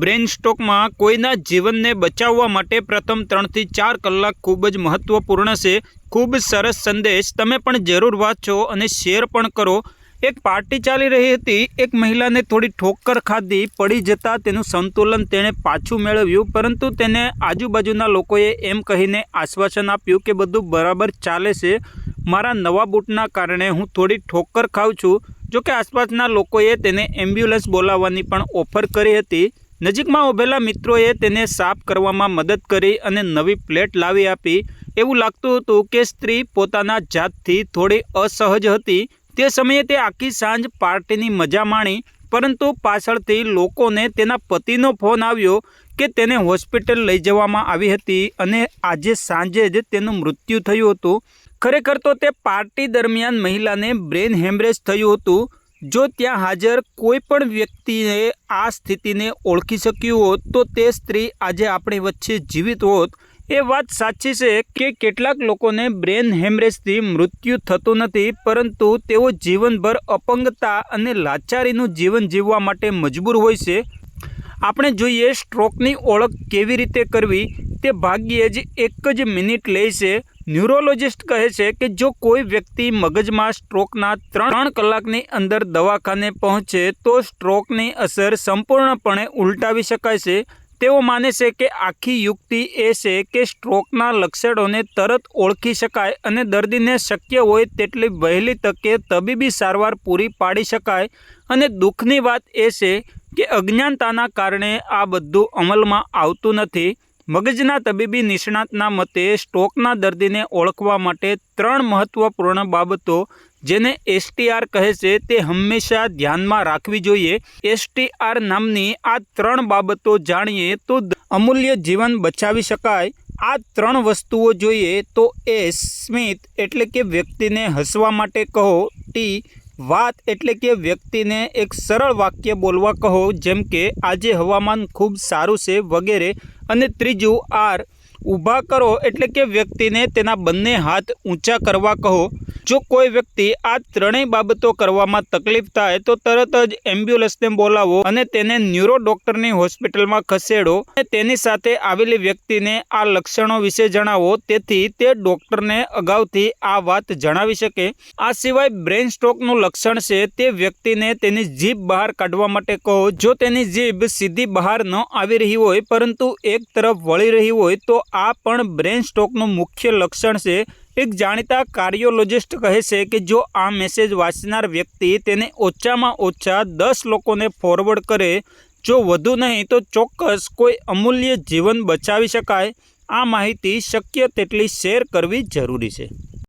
Brain સ્ટોકમાં કોઈના જીવનને બચાવવા માટે પ્રથમ ત્રણથી ચાર કલાક ખૂબ જ મહત્ત્વપૂર્ણ છે. ખૂબ સરસ સંદેશ. તમે પણ જરૂર વાંચો અને શેર પણ કરો. એક પાર્ટી ચાલી રહી હતી. એક મહિલાને થોડી ઠોક્કર ખાધી. પડી જતાં તેનું સંતુલન તેણે પાછું મેળવ્યું, પરંતુ તેને આજુબાજુના લોકોએ એમ કહીને આશ્વાસન આપ્યું કે બધું બરાબર ચાલે છે. મારા નવા બૂટના કારણે હું થોડી ઠોક્કર ખાઉં છું. જોકે આસપાસના લોકોએ તેને એમ્બ્યુલન્સ બોલાવવાની પણ ઓફર કરી હતી. નજીકમાં ઊભેલા મિત્રોએ તેને સાફ કરવામાં મદદ કરી અને નવી પ્લેટ લાવી આપી. એવું લાગતું હતું કે સ્ત્રી પોતાના જાતથી થોડી અસહજ હતી. તે સમયે તે આખી સાંજ પાર્ટીની મજા માણી, પરંતુ પાછળથી લોકોને તેના પતિનો ફોન આવ્યો કે તેને હોસ્પિટલ લઈ જવામાં આવી હતી અને આજે સાંજે જ તેનું મૃત્યુ થયું હતું. ખરેખર તો તે પાર્ટી દરમિયાન મહિલાને બ્રેન હેમરેજ થયું હતું. જો ત્યાં હાજર કોઈ પણ વ્યક્તિએ આ સ્થિતિને ઓળખી શક્યું હોત, તો તે સ્ત્રી આજે આપણી વચ્ચે જીવિત હોત. એ વાત સાચી છે કે કેટલાક લોકોને બ્રેન હેમરેજથી મૃત્યુ થતું નથી, પરંતુ તેઓ જીવનભર અપંગતા અને લાચારીનું જીવન જીવવા માટે મજબૂર હોય છે. આપણે જોઈએ સ્ટ્રોકની ઓળખ કેવી રીતે કરવી, તે ભાગ્યે જ એક જ મિનિટ લે છે. ન્યુરોલોજિસ્ટ કહે છે કે જો કોઈ વ્યક્તિ મગજમાં સ્ટ્રોકના ત્રણ કલાકની અંદર દવાખાને પહોંચે તો સ્ટ્રોકની અસર સંપૂર્ણપણે ઉલટાવી શકાય છે. તેઓ માને છે કે આખી યુક્તિ એ છે કે સ્ટ્રોકના લક્ષણોને તરત ઓળખી શકાય અને દર્દીને શક્ય હોય તેટલી વહેલી તકે તબીબી સારવાર પૂરી પાડી શકાય. અને દુઃખની વાત એ છે કે અજ્ઞાનતાના કારણે આ બધું અમલમાં આવતું નથી. મગજના તબીબી નિષ્ણાતના મતે સ્ટોકના દર્દીને ઓળખવા માટે ત્રણ મહત્વપૂર્ણ બાબતો જેને એસટીઆર કહે છે તે હંમેશા ધ્યાનમાં રાખવી જોઈએ. એસટીઆર નામની આ ત્રણ બાબતો જાણીએ તો અમૂલ્ય જીવન બચાવી શકાય. આ ત્રણ વસ્તુઓ જોઈએ તો એ સ્મિત એટલે કે વ્યક્તિને હસવા માટે કહો, ટી, વાત એટલે કે વ્યક્તિને એક સરળ વાક્ય બોલવા કહો, જેમ કે, આજે હવામાન ખૂબ સારું છે, વગેરે. અને ત્રીજું આર. ઊભા કરો એટલે કે વ્યક્તિને તેના બંને હાથ ઊંચા કરવા કહો. જો કોઈ વ્યક્તિ આ ત્રણેય બાબતો કરવામાં તકલીફ થાય, તો તરત જ એમ્બ્યુલન્સને બોલાવો અને તેને ન્યુરો ડોક્ટરની હોસ્પિટલમાં ખસેડો અને તેની સાથે આવેલી વ્યક્તિને આ લક્ષણો વિશે જણાવો. તેથી તે ડૉક્ટરને અગાઉથી આ વાત જણાવી શકે. આ સિવાય બ્રેન સ્ટ્રોકનું લક્ષણ છે, તે વ્યક્તિને તેની જીભ બહાર કાઢવા માટે કહો. જો તેની જીભ સીધી બહાર ન આવી રહી હોય, પરંતુ એક તરફ વળી રહી હોય, તો આ પણ બ્રેન સ્ટ્રોકનું મુખ્ય લક્ષણ છે. એક જાણીતા કાર્ડિયોલોજિસ્ટ કહે છે કે જો આ મેસેજ વાંચનાર વ્યક્તિ તેને ઓછામાં ઓછા દસ લોકોને ફોરવર્ડ કરે, જો વધુ નહીં તો ચોક્કસ કોઈ અમૂલ્ય જીવન બચાવી શકાય. આ માહિતી શક્ય તેટલી શેર કરવી જરૂરી છે.